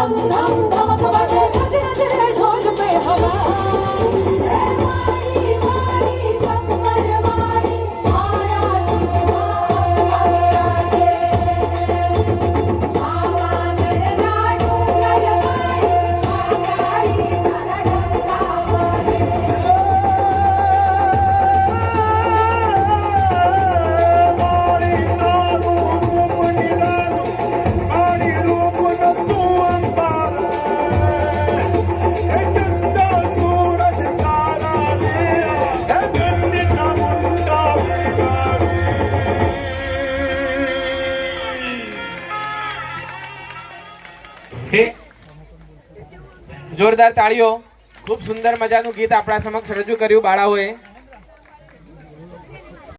धम धम धमक बजे જોરદાર તાળીઓ. ખૂબ સુંદર મજાનું ગીત આપણા સમક્ષ રજૂ કર્યું બાળાઓએ.